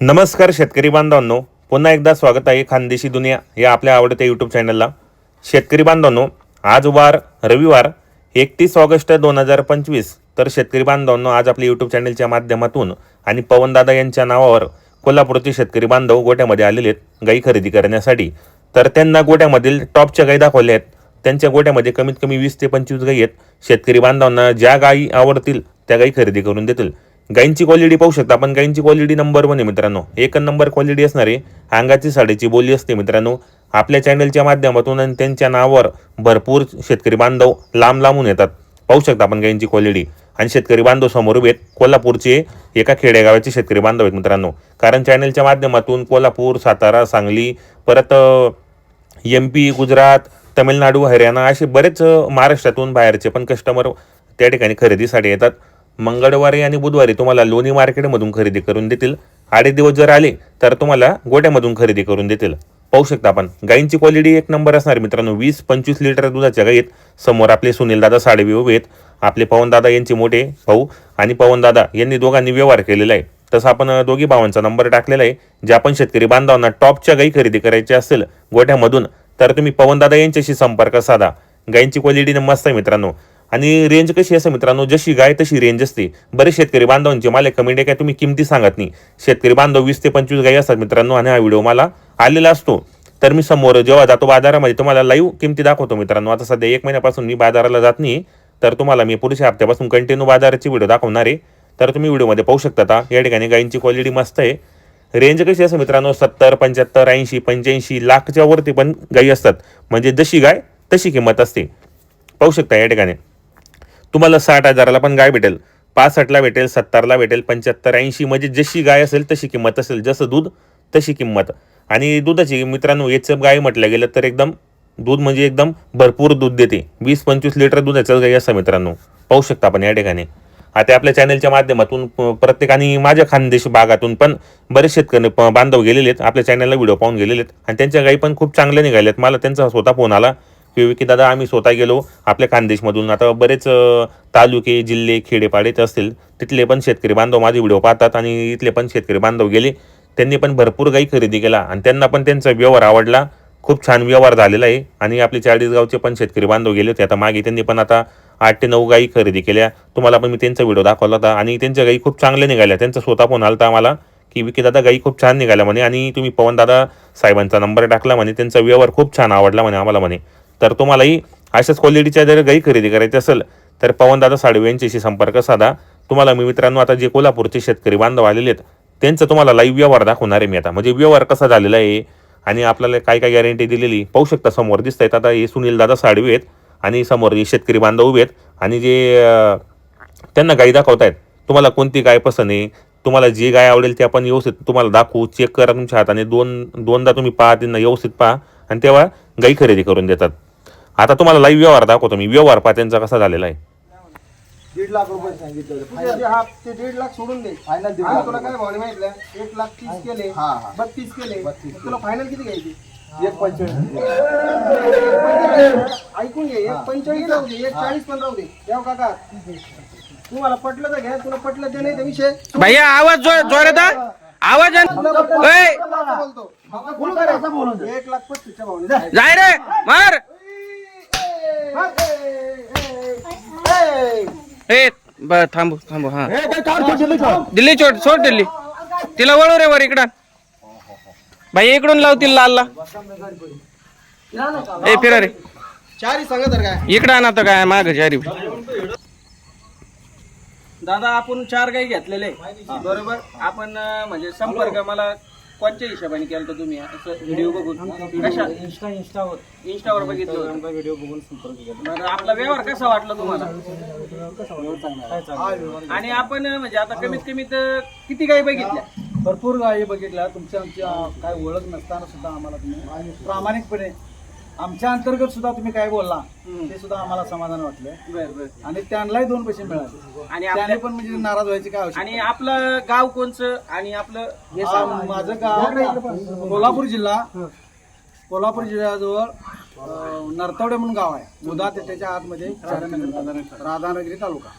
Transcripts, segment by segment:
नमस्कार शेतकरी बांधवांनो. पुन्हा एकदा स्वागत आहे खानदेशी दुनिया या आपल्या आवडत्या यूट्यूब चॅनलला शेतकरी बांधवांनो आज वार रविवार एकतीस ऑगस्ट दोन हजार पंचवीस. तर शेतकरी बांधवांनो आज आपल्या यूट्यूब चॅनलच्या माध्यमातून आणि पवनदादा यांच्या नावावर कोल्हापूरचे शेतकरी बांधव गोट्यामध्ये आलेले आहेत गाई खरेदी करण्यासाठी. तर त्यांना गोट्यामधील टॉपच्या गाई दाखवल्या आहेत. त्यांच्या गोट्यामध्ये कमीत कमी वीस ते पंचवीस गाई आहेत. शेतकरी बांधवांना ज्या गायी आवडतील त्या गाई खरेदी करून देतील. गायींची क्वालिटी पाहू शकता. आपण गायींची क्वालिटी नंबर वन आहे मित्रांनो. एक नंबर क्वालिटी असणारी अंगाची साडीची बोली असते मित्रांनो. आपल्या चॅनलच्या माध्यमातून आणि त्यांच्या नावावर भरपूर शेतकरी बांधव लांब लांबून येतात. पाहू शकता आपण गायींची क्वालिटी आणि शेतकरी बांधव समोर उभे आहेत. कोल्हापूरचे एका खेडेगावाचे शेतकरी बांधव आहेत मित्रांनो. कारण चॅनलच्या माध्यमातून कोल्हापूर सातारा सांगली परत एम पी गुजरात तमिळनाडू हरियाणा असे बरेच महाराष्ट्रातून बाहेरचे पण कस्टमर त्या ठिकाणी खरेदीसाठी येतात. मंगळवारी आणि बुधवारी तुम्हाला लोणी मार्केटमधून खरेदी करून देतील. आडे दिवस जर आले तर तुम्हाला गोट्यामधून खरेदी करून देतील. पाहू शकता आपण गायींची क्वालिटी एक नंबर असणार. मित्रांनो वीस पंचवीस लिटर दुधाच्या गायीत समोर आपले सुनील दादा साडेवी उभे आहेत. आपले पवनदादा यांचे मोठे भाऊ आणि पवनदादा यांनी दोघांनी व्यवहार केलेला आहे. तसं आपण दोघी भावांचा नंबर टाकलेला आहे. ज्या पण शेतकरी बांधवांना टॉपच्या गाई खरेदी करायची असेल गोठ्यामधून तर तुम्ही पवनदादा यांच्याशी संपर्क साधा. गायींची क्वालिटी मस्त आहे मित्रांनो. आणि रेंज कशी असते मित्रांनो जशी गाय तशी रेंज असते. बरेच शेतकरी बांधवांचे मला कमेंट आहे काय तुम्ही किमती सांगत नाही. शेतकरी बांधव वीस ते पंचवीस गायी असतात मित्रांनो आणि हा व्हिडिओ मला आलेला असतो. तर मी समोर जेव्हा जातो बाजारामध्ये तुम्हाला लाईव्ह किमती दाखवतो मित्रांनो. आता सध्या एक महिन्यापासून मी बाजाराला जात नाही. तर तुम्हाला मी पुढच्या हप्त्यापासून कंटिन्यू बाजाराची व्हिडिओ दाखवणार आहे. तर तुम्ही व्हिडिओमध्ये पाहू शकता या ठिकाणी गायींची क्वालिटी मस्त आहे. रेंज कशी असते मित्रांनो सत्तर पंच्याहत्तर ऐंशी पंच्याऐंशी लाखच्या वरती पण गायी असतात. म्हणजे जशी गाय तशी किंमत असते. पाहू शकता या ठिकाणी. तुम्हाला साठ हजाराला पण गाय भेटेल. पासष्टला भेटेल सत्तरला भेटेल पंच्याहत्तर ऐंशी म्हणजे जशी गाय असेल तशी किंमत असेल. जसं दूध तशी किंमत. आणि दुधाची मित्रांनो याचं गाय म्हटलं गेलं तर एकदम दूध म्हणजे एकदम भरपूर दूध देते. वीस पंचवीस लिटर दूध दुधाचं गाई असं मित्रांनो. पाहू शकता आपण या ठिकाणी. आता आपल्या चॅनलच्या माध्यमातून प्रत्येकाने माझ्या खानदेश भागातून पण बरेच शेतकरी बांधव गेलेले आहेत. आपल्या चॅनलला व्हिडिओ पाहून गेलेले आहेत. आणि त्यांच्या गाई पण खूप चांगल्या निघाल्यात मला त्यांचा स्वतः फोन आला. की की दादा आम्ही स्वतः गेलो आपल्या खानदेशमधून. आता बरेच तालुके जिल्हे खेडेपाडेच असतील तिथले पण शेतकरी बांधव माझे व्हिडिओ पाहतात आणि इथले पण शेतकरी बांधव गेले. त्यांनी पण भरपूर गाई खरेदी केला आणि त्यांना पण त्यांचा व्यवहार आवडला. खूप छान व्यवहार झालेला आहे. आणि आपले चाळीसगावचे पण शेतकरी बांधव गेले होते. आता मागे त्यांनी पण आता आठ ते नऊ गाई खरेदी केल्या. तुम्हाला पण मी त्यांचा व्हिडिओ दाखवला होता. आणि त्यांच्या गाई खूप चांगल्या निघाल्या. त्यांचा स्वतः फोन आला होता आम्हाला की विकी दादा गाई खूप छान निघाल्या म्हणे. आणि तुम्ही पवनदादा साहेबांचा नंबर टाकला म्हणे. त्यांचा व्यवहार खूप छान आवडला म्हणे आम्हाला म्हणे. तर तुम्हालाही अशाच क्वालिटीच्या जर गाई खरेदी करायची असेल तर पवनदादा साडवे यांच्याशी संपर्क साधा. तुम्हाला मी मित्रांनो आता जे कोल्हापूरचे शेतकरी बांधव आलेले आहेत त्यांचं तुम्हाला लाईव्ह व्यवहार दाखवणार आहे मी आता. म्हणजे व्यवहार कसा झालेला आहे आणि आपल्याला काय काय गॅरंटी दिलेली पाहू शकता समोर दिसत आहेत आता हे सुनील दादा साडवे आहेत आणि समोर हे शेतकरी बांधव उभे आहेत आणि जे त्यांना गाई दाखवतायत. तुम्हाला कोणती गाय पसंत आहे? तुम्हाला जी गाय आवडेल ती आपण व्यवस्थित तुम्हाला दाखवू चेक करा तुमच्या हाताने. दोन दोनदा तुम्ही पहा त्यांना व्यवस्थित पहा. आणि तेव्हा गाई खरेदी करून देतात. आता तुम्हाला लाईव्ह व्यवहार दाखवतो मी. व्यवहार पहा त्यांचा कसा झालेला आहे? दीड लाख रुपये सांगितले होते. तुझे जे हा ते दीड लाख सोडून दे. फायनल दीड आम्ही लाख तुला रुपये. काय भावने माहितलं एक लाख तीस केले. बत्तीस केले. बत्तीस तुला फायनल किती घ्यायची? एक ऐकून घे एक पंचेचाळीस राहू दे एक चाळीस पण राहू दे. काका तुम्हाला पटलं तर घ्या तुला पटलं ते नाही ते विषय भैया आवाज जो जोरात. आवाज बोलतो? एक लाख पस्तीसच्या भावने जा. जाय रे मार. ए बर थांबू थांबू हा. दिल्ली चोट सोड दिल्ली. तिला वळू रे वर इकडं. भाई इकडून लाव तिला लाल ए फिरा रे. चारी सांगा तर काय? इकडं आणा तर काय माग जारी दादा आपण चार गाई घेतलेले. बरोबर? आपण अं, म्हणजे संपर्क मला कोणत्या हिशोबाने केला होता तुम्ही? असं व्हिडिओ बघून. कशा? इंस्टा इंस्टावर इंस्टावर बघितलं होतं. व्हिडिओ बघून संपर्क केला. बरं आपला व्यवहार कसा वाटला तुम्हाला? चांगला आणि आपण म्हणजे आता कमीत कमी तर किती गाई बघितल्या? भरपूर गायी बघितल्या. तुमच्या आमच्या काय ओळख नसताना सुद्धा आम्हाला तुम्ही प्रामाणिकपणे आमच्या अंतर्गत सुद्धा तुम्ही काय बोलला ते सुद्धा आम्हाला समाधान वाटलं. बर बर. आणि त्यांनाही दोन पैसे मिळाले. आणि त्याने आपल्या पण म्हणजे नाराज व्हायची काय आवश्यकता आणि आपलं गाव कोणचं? आणि आपलं हे आ. माझं गाव कोल्हापूर जिल्हा. कोल्हापूर जिल्ह्याजवळ अ, नरतवडे म्हणून गाव आहे. मुदा त्याच्या आतमध्ये राधानगरी तालुका.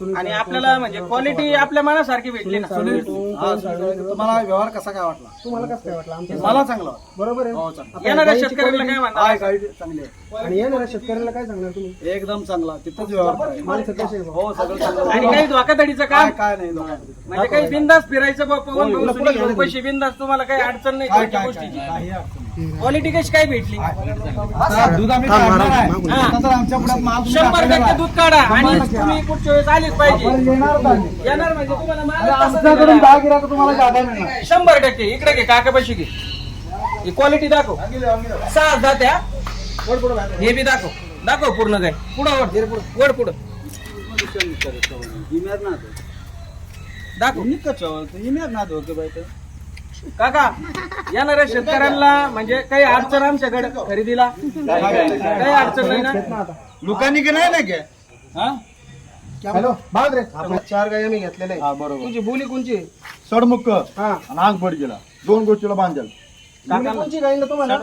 आणि आपल्याला म्हणजे क्वालिटी आपल्या मनासारखी भेटली ना. हा, तुम्हाला व्यवहार कसा काय वाटला? तुम्हाला कसं काय वाटला? मला चांगला वाटला. बरोबर आहे. हो चांगला. येणाऱ्या शेतकऱ्याला काय म्हणतात काय गाडी चांगली आहे. आणि येणाऱ्या शेतकऱ्याला काय सांगणार तुम्ही? एकदम चांगला तिथंच व्यवहार. माणसं आहे? हो सगळं चांगलं आणि काही धोकाधडीचं काय काम? काय नाही. म्हणजे काही बिंदास फिरायचं बा पवन भाऊ सुनील भाऊ पैसे बिंदास तुम्हाला काही अडचण नाही काय कोणत्या काय गोष्टीची. काय काही अडचण नाही. क्वालिटी कशी काय भेटली? दूध आम्ही काढणार आहे. आता तर आमच्या पुढ्यात माल तुम्ही शंभर टाकलेला टक्के आहे. दूध काढा आणि तुम्ही पुढच्या वेळेस आलीच पाहिजे. आपण येणारच आहे. येणार म्हणजे तुम्हाला माल अरे तसा आमच्याकडून दहा गिराक तुम्हाला मिळणार. शंभर टक्के. इकडे घे काका पैसे घे. ही क्वालिटी दाखव. सहा जात्या हे बी दाखव. दाखव पूर्ण काय. पुढं. वड वड पुढं दाखव. काका येणाऱ्या शेतकऱ्यांना म्हणजे काही अडचण आमच्याकडे खरेदीला? काही अडचण नाही ना? लोकांनी की नाही ना घ्या हॅलो बाद रे. आपण चार गाय आम्ही घेतलेले. आहे. बरोबर. तुझी बोली कोणची? आहे? सडमुख. हा. आणि आंग पड गेला दोन गोष्टीला बांधेल. बोली कोणची गाय ना तुम्हाला?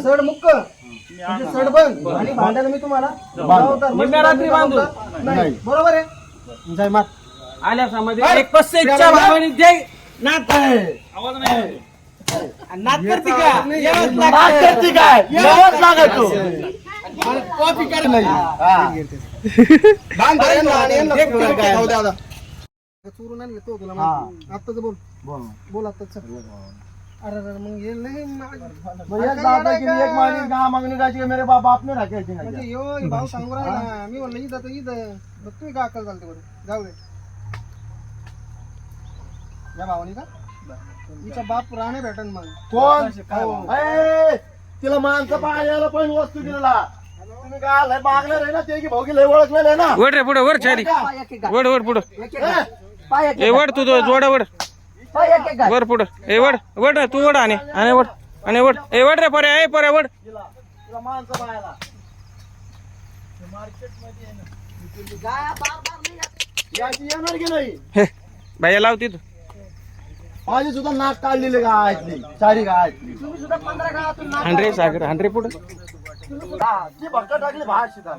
सड मुक्क म्हणजे सड बंद आणि भांड्याला मी तुम्हाला लावतात. निम्म्या रात्री बांधू. नाही. बरोबर आहे? जय मात आल्या समाधी एक पस्तीसच्या भावाने दे. नात आवाज़ नाही नात करते का यावंच लागतं. बाँध यांना आणि यांना फिरवा गाय. चोरून आणले तो तुला आत्ताच बोल। बोल आत्ताच अरे अरे मग हे एक बाबा की एक मागणी गा मागणी गाची मेरे बाप आपने राखायचे म्हणजे यो हे भाऊ सांगू राहिला मी म्हणलं इथं तर इथं बघ तुम्ही का अक्कल चालते बरं जाऊ दे या भावानी का? हिचा बाप भेटन मग. कोण? ए, तिला माणसं पाहायला पण वस्तू दिलेला. तुम्ही काय लय मागणार आहे ना ते की भाऊकी लय ओळखलेलं आहे ना? वड रे पुढं वर चारी वड पुढं. ए वड तू तो जोडा वड. वर पुढं. ए वड वड रे, तू वड आणि आणि वड आणि वड. ए वड रे पर्या ए पर्या वड. तिला माणसं पाहायला. याची येणार की नाही? हे बाया लाव तिथं. माझी सुद्धा नाक काढलेली गायतली चारी गायतली हांड्रे सागर हांड्रे पुढं? ती भक्क टाकली भात शिकाल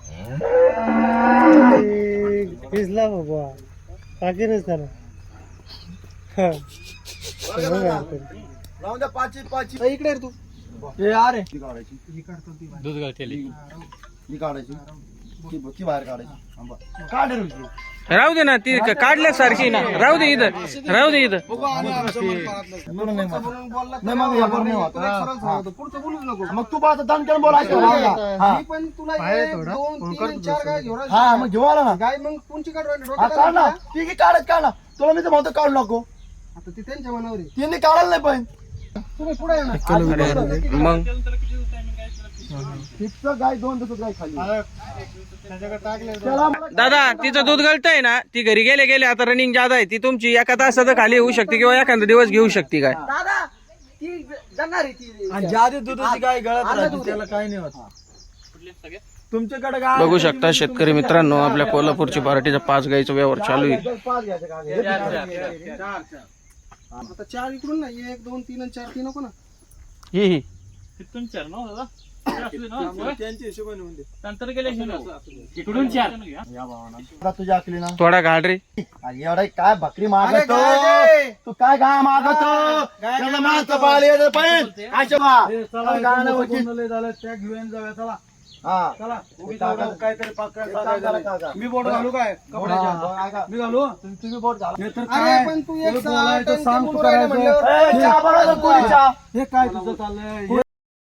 भिजला बाबा. टाकेनच त्याला पाचशे पाचशे इकडे रे तू. हे अरे ही ही काढायची. ती ती बाहेर काढायची. आंबा. काढ रे ती. राहू दे ना ती क- काढल्यासारखी ना. राहू दे इथं. राहू दे इथं. म्हणून नाही. म्हणत. म्हणून बोलला नाही मग या बरं नाही होत. तुला एक सरळ सांगतो, पुढचं बोलूच नको. मग तू पाहता दणकन बोलायचं हा. मी पण तुला एक दोन तीन चार गाय घेऊन राहिलो. हा, मग घेऊ आला ना. गाय मग कोणची काढ राहिली? हा डोक्यात काढ ना? ती की काढत काढ ना. तुला मी तर म्हणतो काढू नको. आता ती त्यांच्या मनावर आहे. तिने काढायला नाही पण. तुम्ही पुढे ना. मग? तिथं गाय दोन दिवसात गाय खाली. त्याच्याकडे टाकले त्याला मला दादा तिचं दूध गळतंय ना ती घरी गेले गेले आता रनिंग जादा आहे ती तुमची एका तासात खाली होऊ शकते किंवा एखादा दिवस घेऊ शकते काय? आणि ज्या आधी दुधाची गाय गळत राहते त्याला काही नाही होत. तुमच्याकडे गाय बघू शकता शेतकरी मित्रांनो आपल्या कोल्हापूरची पार्टीचा पाच गाईचा व्यवहार चालू आहे. पाच घ्यायचे का आता चार इकडून ना एक दोन तीन आणि चार तीन नको ना. ही ही. आता ना थोडा घाल रे आणि एवढा काय भाकरी मागतो तू काय गाय मागतो त्याला माणसं पाहिले पाहिजे अशा बा. गाय नाही होती. त्या घेऊन जाऊया चला हा चला काहीतरी पाकळ एक काम करा काका. मी बोट घालू काय हा, कपड्याच्या. मी घालू तुम्ही तुम्ही बोट घाला. हे तर अरे काय पण तू एक बोलायचं सांग करायचं. हे काय तुझं चाललंय